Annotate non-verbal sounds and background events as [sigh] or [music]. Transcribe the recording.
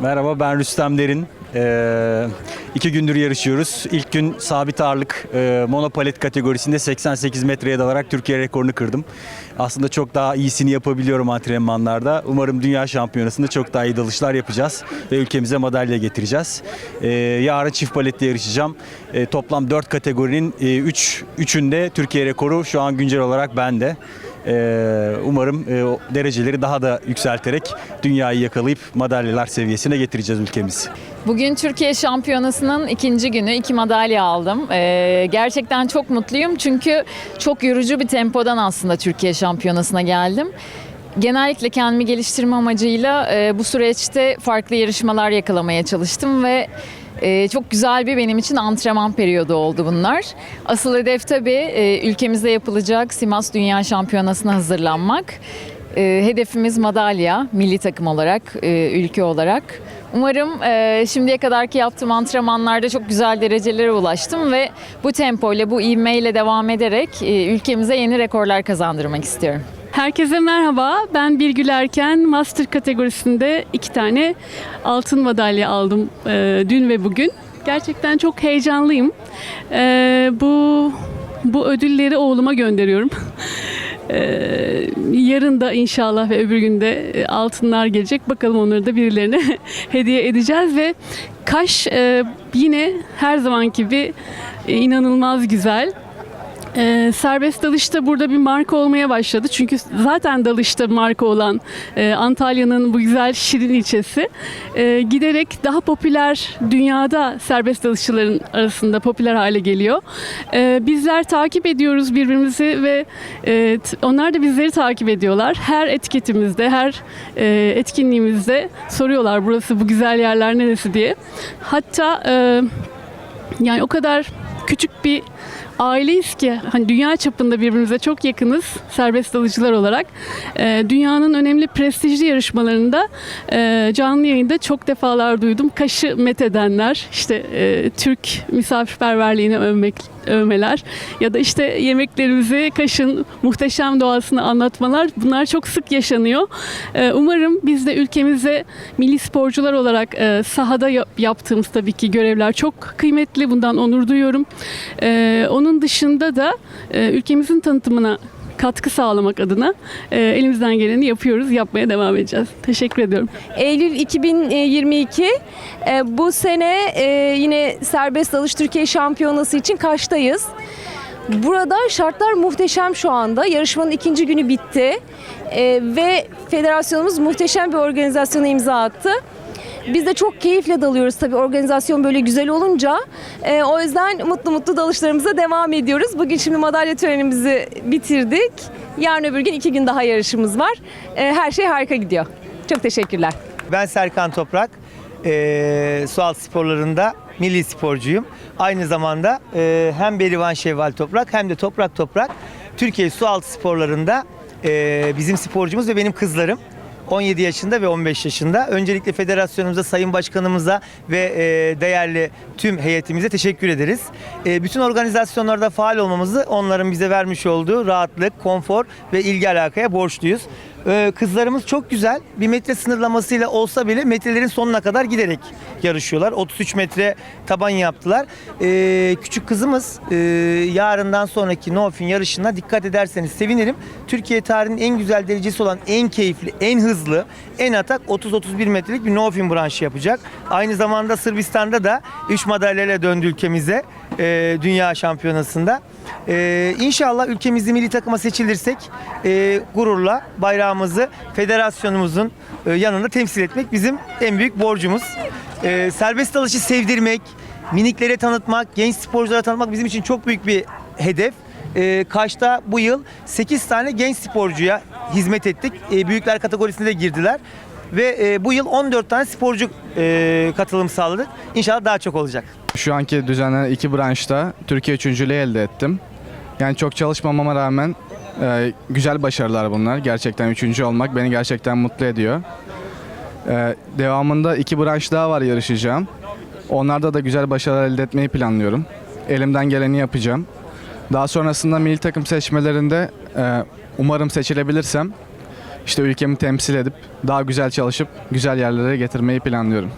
Merhaba ben Rüstem Derin. Ee, iki gündür yarışıyoruz. İlk gün sabit ağırlık e, monopalet kategorisinde 88 metreye dalarak Türkiye rekorunu kırdım. Aslında çok daha iyisini yapabiliyorum antrenmanlarda. Umarım dünya şampiyonasında çok daha iyi dalışlar yapacağız ve ülkemize madalya getireceğiz. Ee, yarın çift palette yarışacağım. Ee, toplam 4 kategorinin 3 üçünde Türkiye rekoru şu an güncel olarak bende. Ee, umarım e, dereceleri daha da yükselterek dünyayı yakalayıp madalyalar seviyesine getireceğiz ülkemizi. Bugün Türkiye Şampiyonası'nın ikinci günü iki madalya aldım. Ee, gerçekten çok mutluyum çünkü çok yorucu bir tempodan aslında Türkiye Şampiyonası'na geldim. Genellikle kendimi geliştirme amacıyla e, bu süreçte farklı yarışmalar yakalamaya çalıştım ve e, çok güzel bir benim için antrenman periyodu oldu bunlar. Asıl hedef tabii e, ülkemizde yapılacak Simas Dünya Şampiyonası'na hazırlanmak. E, hedefimiz madalya, milli takım olarak, e, ülke olarak. Umarım e, şimdiye kadarki yaptığım antrenmanlarda çok güzel derecelere ulaştım ve bu tempoyla, bu ivmeyle devam ederek e, ülkemize yeni rekorlar kazandırmak istiyorum. Herkese merhaba. Ben Birgül Erken. Master kategorisinde iki tane altın madalya aldım e, dün ve bugün. Gerçekten çok heyecanlıyım. E, bu bu ödülleri oğluma gönderiyorum. [laughs] E, yarın da inşallah ve öbür günde e, altınlar gelecek. Bakalım onları da birilerine [laughs] hediye edeceğiz ve Kaş e, yine her zamanki gibi inanılmaz güzel. Ee, serbest dalışta burada bir marka olmaya başladı. Çünkü zaten dalışta marka olan e, Antalya'nın bu güzel şirin ilçesi e, giderek daha popüler dünyada serbest dalışçıların arasında popüler hale geliyor. E, bizler takip ediyoruz birbirimizi ve e, onlar da bizleri takip ediyorlar. Her etiketimizde, her e, etkinliğimizde soruyorlar burası bu güzel yerler neresi diye. Hatta e, yani o kadar küçük bir aileyiz ki hani dünya çapında birbirimize çok yakınız serbest dalıcılar olarak. Ee, dünyanın önemli prestijli yarışmalarında e, canlı yayında çok defalar duydum. Kaşı methedenler, işte e, Türk misafirperverliğini övmek övmeler ya da işte yemeklerimizi Kaş'ın muhteşem doğasını anlatmalar bunlar çok sık yaşanıyor. Ee, umarım biz de ülkemize milli sporcular olarak e, sahada yap- yaptığımız tabii ki görevler çok kıymetli. Bundan onur duyuyorum. Ee, onun dışında da e, ülkemizin tanıtımına katkı sağlamak adına e, elimizden geleni yapıyoruz, yapmaya devam edeceğiz. Teşekkür ediyorum. Eylül 2022 e, bu sene e, yine serbest dalış Türkiye Şampiyonası için Kaş'tayız. Burada şartlar muhteşem şu anda. Yarışmanın ikinci günü bitti E, ve federasyonumuz muhteşem bir organizasyona imza attı. Biz de çok keyifle dalıyoruz tabii organizasyon böyle güzel olunca. E, o yüzden mutlu mutlu dalışlarımıza devam ediyoruz. Bugün şimdi madalya törenimizi bitirdik. Yarın öbür gün iki gün daha yarışımız var. E, her şey harika gidiyor. Çok teşekkürler. Ben Serkan Toprak. Ee, sualtı sporlarında milli sporcuyum. Aynı zamanda e, hem Berivan Şevval Toprak hem de Toprak Toprak Türkiye sualtı sporlarında e, bizim sporcumuz ve benim kızlarım. 17 yaşında ve 15 yaşında. Öncelikle federasyonumuza, sayın başkanımıza ve e, değerli tüm heyetimize teşekkür ederiz. E, bütün organizasyonlarda faal olmamızı onların bize vermiş olduğu rahatlık, konfor ve ilgi alakaya borçluyuz. Ee, kızlarımız çok güzel. Bir metre sınırlamasıyla olsa bile metrelerin sonuna kadar giderek yarışıyorlar. 33 metre taban yaptılar. Ee, küçük kızımız e, yarından sonraki Nofin yarışına dikkat ederseniz sevinirim. Türkiye tarihinin en güzel derecesi olan en keyifli, en hızlı, en atak 30-31 metrelik bir Nofin branşı yapacak. Aynı zamanda Sırbistan'da da 3 madalyayla döndü ülkemize e, dünya şampiyonasında. Ee, inşallah ülkemizde milli takıma seçilirsek e, gururla bayrağımızı federasyonumuzun e, yanında temsil etmek bizim en büyük borcumuz. Ee, serbest dalışı sevdirmek, miniklere tanıtmak, genç sporculara tanıtmak bizim için çok büyük bir hedef. Ee, Kaş'ta bu yıl 8 tane genç sporcuya hizmet ettik. Ee, büyükler kategorisine de girdiler. Ve e, bu yıl 14 tane sporcu e, katılım sağladık. İnşallah daha çok olacak. Şu anki düzenlenen iki branşta Türkiye üçüncülüğü elde ettim. Yani çok çalışmamama rağmen e, güzel başarılar bunlar. Gerçekten üçüncü olmak beni gerçekten mutlu ediyor. E, devamında iki branş daha var yarışacağım. Onlarda da güzel başarılar elde etmeyi planlıyorum. Elimden geleni yapacağım. Daha sonrasında milli takım seçmelerinde e, umarım seçilebilirsem işte ülkemi temsil edip daha güzel çalışıp güzel yerlere getirmeyi planlıyorum.